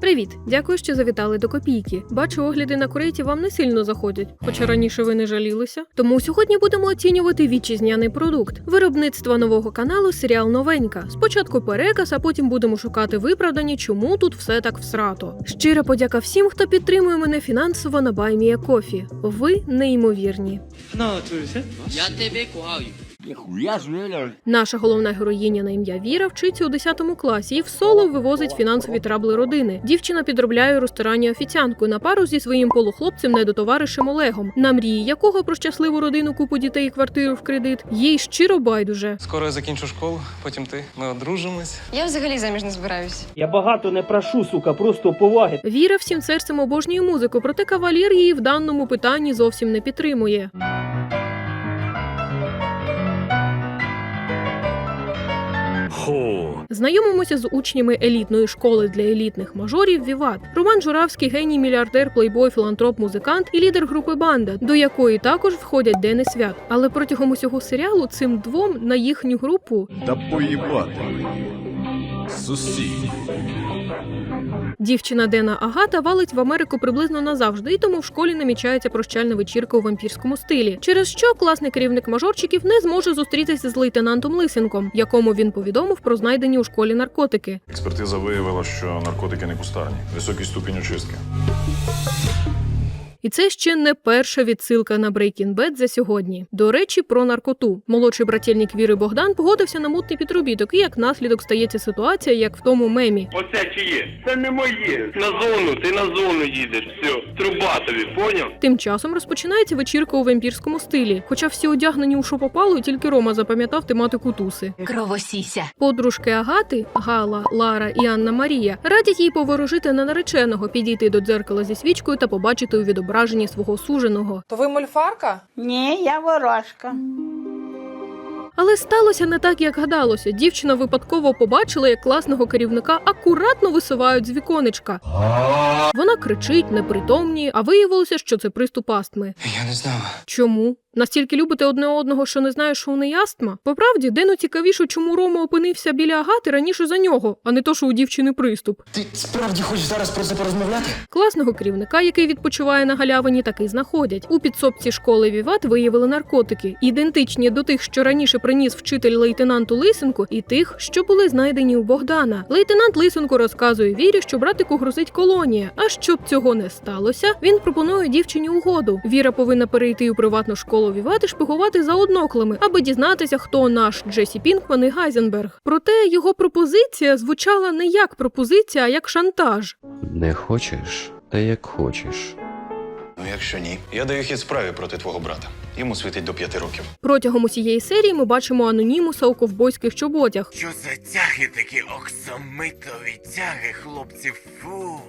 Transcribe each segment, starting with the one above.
Привіт! Дякую, що завітали до копійки. Бачу, огляди на курейті вам не сильно заходять, хоча раніше ви не жалілися. Тому сьогодні будемо оцінювати вітчизняний продукт виробництва нового каналу серіал новенька. Спочатку переказ, а потім будемо шукати виправдані, чому тут все так всрато. Щира подяка всім, хто підтримує мене фінансово на Баймія Кофі. Ви неймовірні. Ну, я тебе кохаю. Наша головна героїня на ім'я Віра вчиться у 10 класі і в соло вивозить фінансові трабли родини. Дівчина підробляє у ресторані офіціанткою на пару зі своїм полухлопцем недотоваришем Олегом, на мрії якого про щасливу родину, купу дітей і квартиру в кредит. Їй щиро байдуже. Скоро я закінчу школу, потім ти. Ми одружимось. Я взагалі заміж не збираюсь. Я багато не прошу, сука, просто поваги. Віра всім серцем обожнює музику, проте кавалір її в даному питанні зовсім не підтримує. Знайомимося з учнями елітної школи для елітних мажорів Віват. Роман Журавський геній мільярдер, плейбой, філантроп, музикант і лідер групи Банда, до якої також входять Дени свят. Але протягом усього серіалу цим двом на їхню групу Та поїбати мені. Дівчина Дена Агата валить в Америку приблизно назавжди, і тому в школі намічається прощальна вечірка у вампірському стилі. Через що класний керівник мажорчиків не зможе зустрітися з лейтенантом Лисенком, якому він повідомив про знайдені у школі наркотики. Експертиза виявила, що наркотики не кустарні. Високий ступінь очистки. І це ще не перша відсилка на Breaking Bad за сьогодні. До речі, про наркоту. Молодший брательник Віри Богдан погодився на мутний підробіток, і як наслідок стається ситуація, як в тому мемі. Оце чиє? Це не моє. На зону, ти на зону їдеш. Все, труба тобі, поняв? Тим часом розпочинається вечірка у вампірському стилі. Хоча всі одягнені у що попало, і тільки Рома запам'ятав тематику туси. Кровосіся. Подружки Агати Гала, Лара і Анна Марія радять їй поворожити на нареченого, підійти до дзеркала зі свічкою та побачити у відображенні свого суженого. То ви мольфарка? Ні, я ворожка. Але сталося не так, як гадалося. Дівчина випадково побачила, як класного керівника акуратно висувають з віконечка. Вона кричить, непритомніє, а виявилося, що це приступ астми. Я не знала. Чому? Настільки любите одне одного, що не знаєш, що у неї астма? По правді, Дену цікавіше, чому Рома опинився біля Агати раніше за нього, а не то, що у дівчини приступ. Ти справді хочеш зараз про це порозмовляти? Класного керівника, який відпочиває на галявині, таки знаходять. У підсобці школи Віват виявили наркотики, ідентичні до тих, що раніше приніс вчитель лейтенанту Лисенко, і тих, що були знайдені у Богдана. Лейтенант Лисенко розказує Вірі, що братику грозить колонія. А щоб цього не сталося, він пропонує дівчині угоду. Віра повинна перейти у приватну школу Віват і шпигувати за одноклами, аби дізнатися, хто наш Джесі Пінкман і Гайзенберг. Проте його пропозиція звучала не як пропозиція, а як шантаж. Не хочеш, та як хочеш. Ну, якщо ні, я даю хід справі проти твого брата. Йому світить до п'яти років. Протягом усієї серії ми бачимо анонімуса у ковбойських чоботях. Що за тяги такі оксамитові тяги, хлопці? Фу.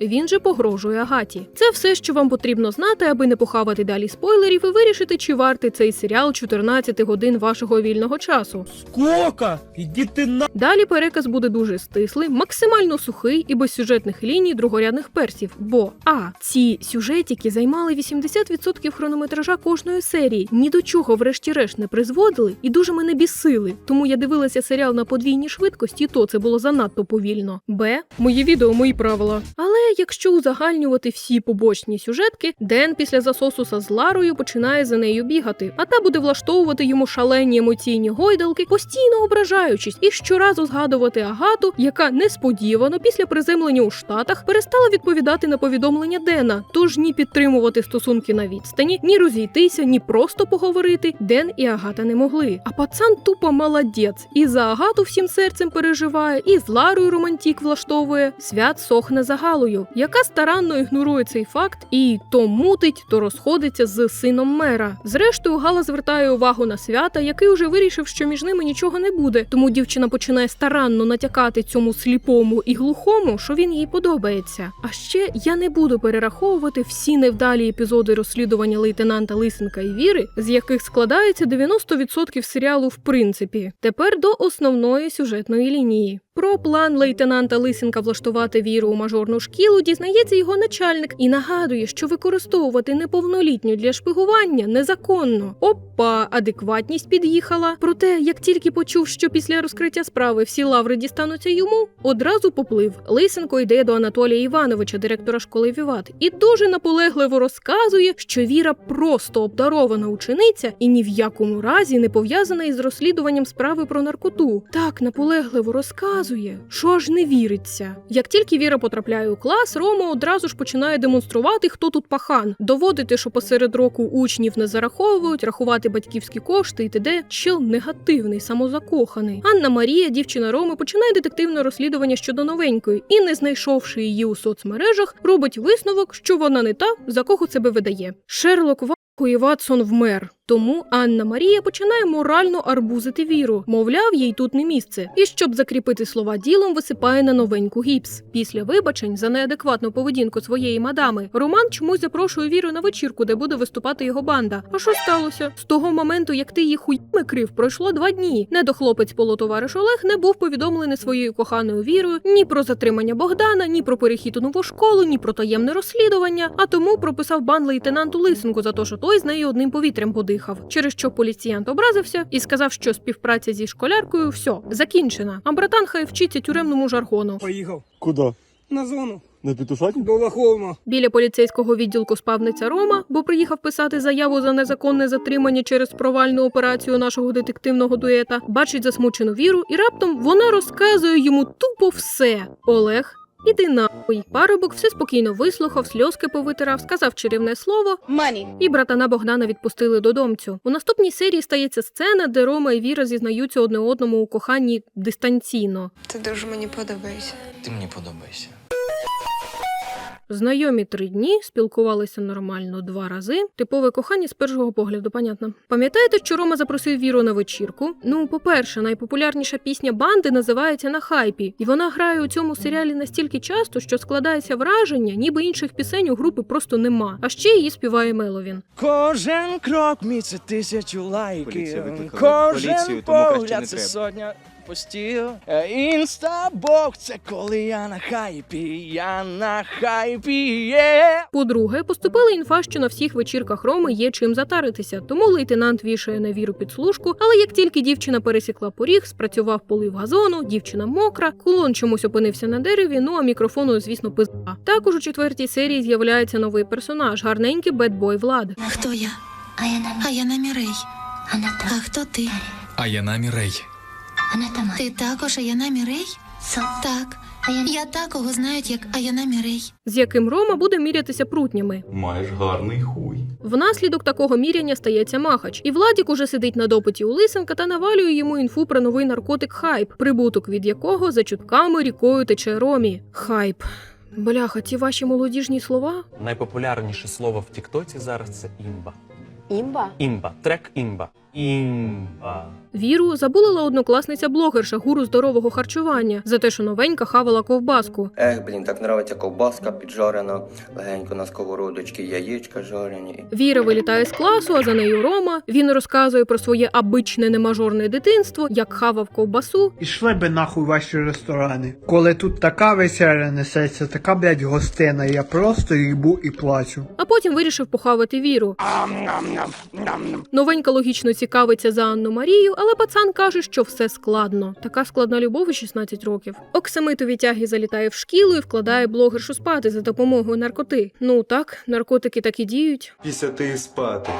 Він же погрожує Агаті. Це все, що вам потрібно знати, аби не похавати далі спойлерів і вирішити, чи вартий цей серіал 14 годин вашого вільного часу. Скока! Іди ти на. Далі переказ буде дуже стислий, максимально сухий і без сюжетних ліній другорядних персів. Бо а ці сюжетики займали 80% хронометража кожної серії, ні до чого, врешті-решт, не призводили і дуже мене бісили. Тому я дивилася серіал на подвійній швидкості, то це було занадто повільно. Б. Мої відео, мої правила. Але якщо узагальнювати всі побочні сюжетки, Ден після засосуса з Ларою починає за нею бігати, а та буде влаштовувати йому шалені емоційні гойдалки, постійно ображаючись і щоразу згадувати Агату, яка несподівано після приземлення у Штатах перестала відповідати на повідомлення Дена. Тож ні підтримувати стосунки на відстані, ні розійтися, ні просто поговорити Ден і Агата не могли. А пацан тупо молодець. І за Агату всім серцем переживає, і з Ларою романтік влаштовує. Свят сохне за Галою, яка старанно ігнорує цей факт і то мутить, то розходиться з сином мера. Зрештою, Гала звертає увагу на свята, який уже вирішив, що між ними нічого не буде. Тому дівчина починає старанно натякати цьому сліпому і глухому, що він їй подобається. А ще я не буду перераховувати всі невдалі епізоди розслідування лейтенанта Лисенка і Віри, з яких складається 90% серіалу в принципі. Тепер до основної сюжетної лінії. Про план лейтенанта Лисенка влаштувати віру у мажорну шкілу дізнається його начальник і нагадує, що використовувати неповнолітню для шпигування незаконно. Опа, адекватність під'їхала. Проте, як тільки почув, що після розкриття справи всі лаври дістануться йому, одразу поплив. Лисенко йде до Анатолія Івановича, директора школи Віват, і дуже наполегливо розказує, що Віра просто обдарована учениця і ні в якому разі не пов'язана із розслідуванням справи про наркоту. Так наполегливо розказує, що аж не віриться. Як тільки Віра потрапляє у клас, Рома одразу ж починає демонструвати, хто тут пахан, доводити, що посеред року учнів не зараховують, рахувати батьківські кошти і т.д. Чел негативний, самозакоханий. Анна Марія, дівчина Роми, починає детективне розслідування щодо новенької і, не знайшовши її у соцмережах, робить висновок, що вона не та, за кого себе видає. Шерлок Ватсон вмер. Тому Анна Марія починає морально арбузити віру, мовляв, їй тут не місце. І щоб закріпити слова ділом, висипає на новеньку гіпс. Після вибачень за неадекватну поведінку своєї мадами Роман чомусь запрошує віру на вечірку, де буде виступати його банда. А що сталося? З того моменту, як ти її хуйми крив, пройшло два дні. Недохлопець полутовариш Олег не був повідомлений своєю коханою вірою ні про затримання Богдана, ні про перехід у нову школу, ні про таємне розслідування. А тому прописав бан лейтенанту Лисенку за те, що той з нею одним повітрям подихав. Через що поліціянт образився і сказав, що співпраця зі школяркою все закінчена. А братан хай вчиться тюремному жаргону. Поїхав. Куда? На зону. На петушатник? До Лаховма. Біля поліцейського відділку спавниця Рома, бо приїхав писати заяву за незаконне затримання через провальну операцію нашого детективного дуета, бачить засмучену віру, і раптом вона розказує йому тупо все. Олег. Іди нахуй. Парубок все спокійно вислухав, сльозки повитирав, сказав чарівне слово, Мані. і братана Богдана відпустили додомцю. У наступній серії стається сцена, де Рома і Віра зізнаються одне одному у коханні дистанційно. Ти дуже мені подобаєшся. Ти мені подобаєшся. Знайомі три дні, спілкувалися нормально два рази. Типове кохання з першого погляду, понятно. Пам'ятаєте, що Рома запросив Віру на вечірку? Ну, по-перше, найпопулярніша пісня банди називається на хайпі, і вона грає у цьому серіалі настільки часто, що складається враження, ніби інших пісень у групи просто нема. А ще її співає Меловін. Кожен крок мій це тисячу лайків. Кожен Поліцію, тому краще погляд це треба. сотня постів. Інстабок це коли я на хайпі, я на хайпі є. По-друге, поступила інфа, що на всіх вечірках Роми є чим затаритися, тому лейтенант вішає на віру підслужку. Але як тільки дівчина пересікла поріг, спрацював полив газону, дівчина мокра, кулон чомусь опинився на дереві. Ну а мікрофону, звісно, пизда. Також у четвертій серії з'являється новий персонаж, гарненький бедбой Влад. Хто я? А я Мірей. А хто ти? А я намірей. Ти також Аяна Мірей? Так. Я такого знають як Аяна Мірей. з яким Рома буде мірятися прутнями. Маєш гарний хуй. Внаслідок такого міряння стається махач, і Владік уже сидить на допиті у Лисенка та навалює йому інфу про новий наркотик хайп, прибуток від якого за чутками рікою тече Ромі. Хайп. Бляха, ті ваші молодіжні слова. Найпопулярніше слово в Тіктоці зараз це імба. Імба. Імба. Трек імба. Імба. Віру забулила однокласниця блогерша гуру здорового харчування за те, що новенька хавала ковбаску. Ех, блін, так нравиться ковбаска піджарена, легенько на сковородочці, яєчка жарені. Віра вилітає з класу, а за нею Рома. Він розказує про своє абичне немажорне дитинство, як хавав ковбасу, Ішли би нахуй ваші ресторани. Коли тут така вечеря несеться, така, блядь, гостина, я просто їбу і плачу. а потім вирішив похавати віру. Новенька логічно цікавиться за Анну Марію, але пацан каже, що все складно. Така складна любов у 16 років. Оксамитові тяги залітає в шкілу і вкладає блогершу спати за допомогою наркоти. Ну так, наркотики так і діють. Після ти спати.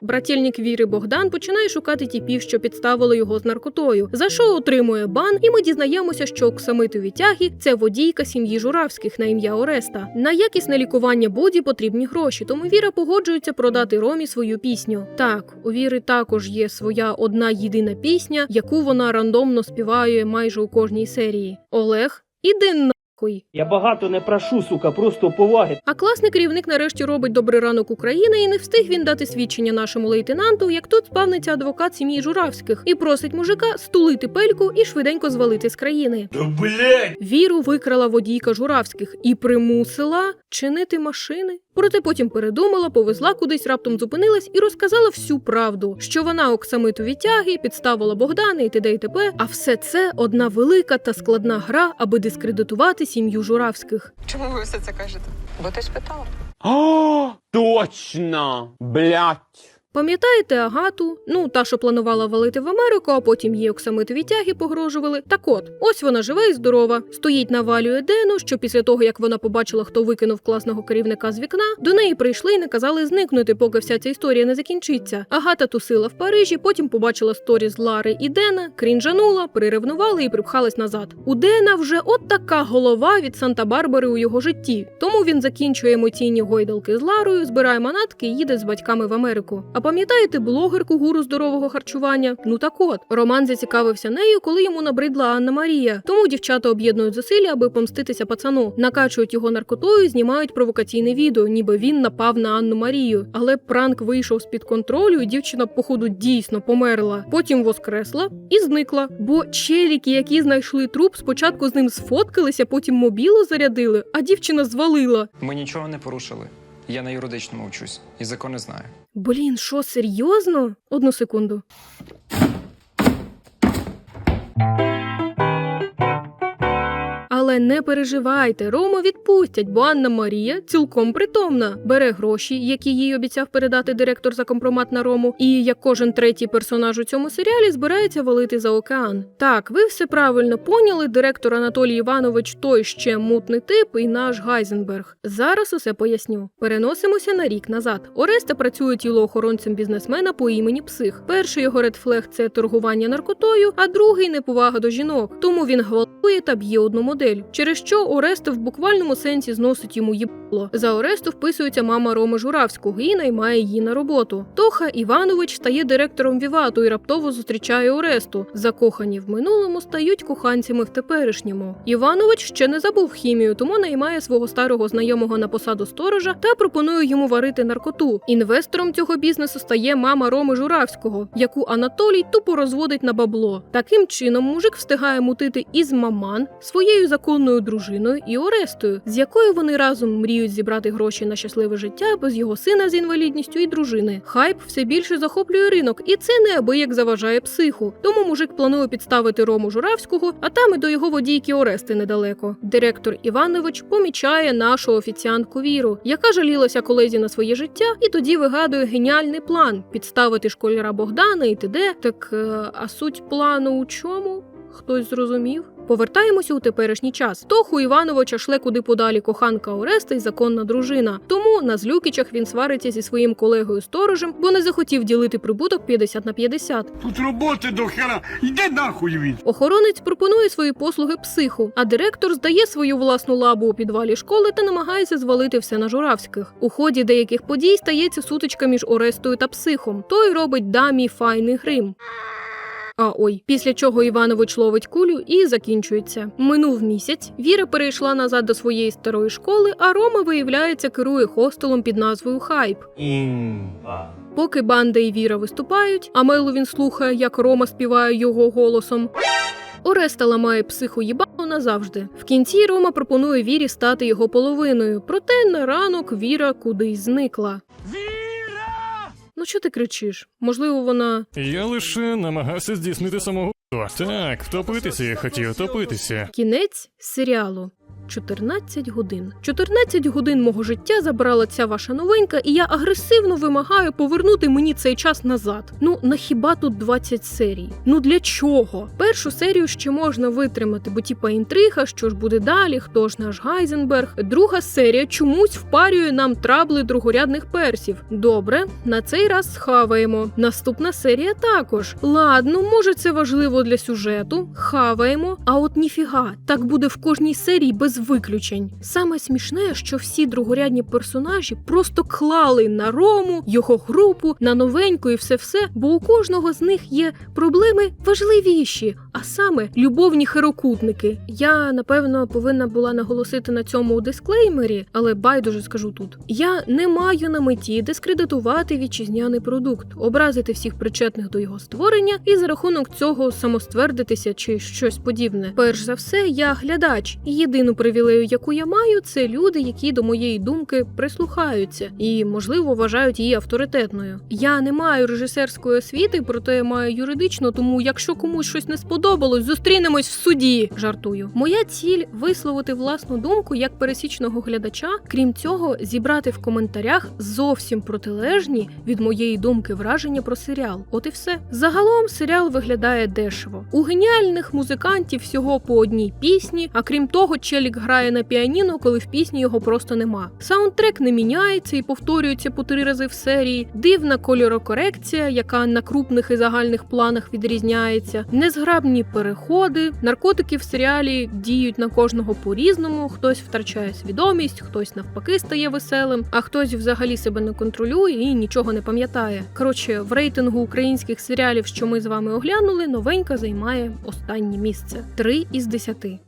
Брательник Віри Богдан починає шукати тіпів, що підставили його з наркотою, за що отримує бан, і ми дізнаємося, що оксамитові тяги це водійка сім'ї Журавських на ім'я Ореста. На якісне лікування боді потрібні гроші, тому Віра погоджується продати Ромі свою пісню. Так, у Віри також є своя одна єдина пісня, яку вона рандомно співає майже у кожній серії. Олег, іди нахуй. Я багато не прошу, сука, просто поваги. А класний керівник нарешті робить добрий ранок України, і не встиг він дати свідчення нашому лейтенанту, як тут спавниться адвокат сім'ї Журавських і просить мужика стулити пельку і швиденько звалити з країни. Да блядь! Віру викрала водійка Журавських і примусила чинити машини. Проте потім передумала, повезла кудись, раптом зупинилась і розказала всю правду, що вона оксамитові тяги, підставила Богдана і т.д. і т.п. А все це одна велика та складна гра, аби дискредитувати сім'ю Журавських. Чому ви все це кажете? Бо ти спитала. О, точно! Блять! Пам'ятаєте Агату? Ну, та, що планувала валити в Америку, а потім їй оксамитові тяги погрожували. Так от, ось вона жива і здорова. Стоїть навалює Дену, що після того, як вона побачила, хто викинув класного керівника з вікна, до неї прийшли і наказали зникнути, поки вся ця історія не закінчиться. Агата тусила в Парижі, потім побачила сторіз Лари і Дена, крінжанула, приревнувала і припхалась назад. У Дена вже от така голова від Санта-Барбари у його житті. Тому він закінчує емоційні гойдалки з Ларою, збирає манатки і їде з батьками в Америку. А пам'ятаєте блогерку гуру здорового харчування? Ну так от Роман зацікавився нею, коли йому набридла Анна Марія. Тому дівчата об'єднують зусилля, аби помститися пацану, накачують його наркотою, знімають провокаційне відео, ніби він напав на Анну Марію. Але пранк вийшов з під контролю, і дівчина, походу, дійсно померла. Потім воскресла і зникла. Бо челіки, які знайшли труп, спочатку з ним сфоткалися, потім мобілу зарядили, а дівчина звалила. Ми нічого не порушили. Я на юридичному вчусь і закони знаю. Блін, що серйозно? Одну секунду. Не переживайте, Рому відпустять, бо Анна Марія цілком притомна. Бере гроші, які їй обіцяв передати директор за компромат на Рому, і як кожен третій персонаж у цьому серіалі збирається валити за океан. Так, ви все правильно поняли. Директор Анатолій Іванович той ще мутний тип і наш Гайзенберг. Зараз усе поясню. Переносимося на рік назад. Ореста працює тілоохоронцем бізнесмена по імені Псих. Перший його редфлег це торгування наркотою, а другий неповага до жінок. Тому він гвалтує та б'є одну модель. Через що Ореста в буквальному сенсі зносить йому їбло. За Оресту вписується мама Роми Журавського і наймає її на роботу. Тоха Іванович стає директором Вівату і раптово зустрічає Оресту. Закохані в минулому стають коханцями в теперішньому. Іванович ще не забув хімію, тому наймає свого старого знайомого на посаду сторожа та пропонує йому варити наркоту. Інвестором цього бізнесу стає мама Роми Журавського, яку Анатолій тупо розводить на бабло. Таким чином, мужик встигає мутити із маман своєю законною дружиною і Орестою, з якою вони разом мріють зібрати гроші на щасливе життя без його сина з інвалідністю і дружини. Хайп все більше захоплює ринок, і це неабияк заважає психу. Тому мужик планує підставити Рому Журавського, а там і до його водійки Орести недалеко. Директор Іванович помічає нашу офіціантку Віру, яка жалілася колезі на своє життя, і тоді вигадує геніальний план підставити школяра Богдана і т.д. Так е, а суть плану у чому? Хтось зрозумів? Повертаємося у теперішній час. Тоху Івановича шле куди подалі коханка Ореста і законна дружина. Тому на злюкічах він свариться зі своїм колегою сторожем, бо не захотів ділити прибуток 50 на 50. Тут роботи до хера. Йди нахуй він. Охоронець пропонує свої послуги психу, а директор здає свою власну лабу у підвалі школи та намагається звалити все на журавських. У ході деяких подій стається сутичка між Орестою та психом. Той робить дамі файний грим. А ой, після чого Іванович ловить кулю і закінчується. Минув місяць. Віра перейшла назад до своєї старої школи, а Рома, виявляється, керує хостелом під назвою Хайп. Імба. Поки банда і Віра виступають, а Меловін слухає, як Рома співає його голосом. Ореста ламає психу їбану назавжди. В кінці Рома пропонує Вірі стати його половиною, проте на ранок Віра кудись зникла. Ну що ти кричиш? Можливо, вона. Я лише намагався здійснити самого. Так, втопитися я хотів, втопитися. Кінець серіалу. 14 годин. 14 годин мого життя забрала ця ваша новенька, і я агресивно вимагаю повернути мені цей час назад. Ну на хіба тут 20 серій? Ну для чого? Першу серію ще можна витримати, бо типа інтрига, що ж буде далі, хто ж наш Гайзенберг. Друга серія чомусь впарює нам трабли другорядних персів. Добре, на цей раз схаваємо. Наступна серія також. Ладно, може це важливо для сюжету. Хаваємо. А от ніфіга, так буде в кожній серії без виключень. Саме смішне, що всі другорядні персонажі просто клали на Рому, його групу, на новеньку і все-все, бо у кожного з них є проблеми важливіші, а саме любовні херокутники. Я напевно повинна була наголосити на цьому у дисклеймері, але байдуже скажу тут. Я не маю на меті дискредитувати вітчизняний продукт, образити всіх причетних до його створення і за рахунок цього самоствердитися чи щось подібне. Перш за все, я глядач, і єдину причину привілею, яку я маю, це люди, які до моєї думки прислухаються і, можливо, вважають її авторитетною. Я не маю режисерської освіти, проте маю юридичну, тому якщо комусь щось не сподобалось, зустрінемось в суді. Жартую. Моя ціль висловити власну думку як пересічного глядача. Крім цього, зібрати в коментарях зовсім протилежні від моєї думки враження про серіал. От і все. Загалом серіал виглядає дешево. У геніальних музикантів всього по одній пісні, а крім того, челік грає на піаніно, коли в пісні його просто нема. Саундтрек не міняється і повторюється по три рази в серії. Дивна кольорокорекція, яка на крупних і загальних планах відрізняється, незграбні переходи. Наркотики в серіалі діють на кожного по-різному. Хтось втрачає свідомість, хтось навпаки стає веселим, а хтось взагалі себе не контролює і нічого не пам'ятає. Коротше, в рейтингу українських серіалів, що ми з вами оглянули, новенька займає останнє місце 3 із 10.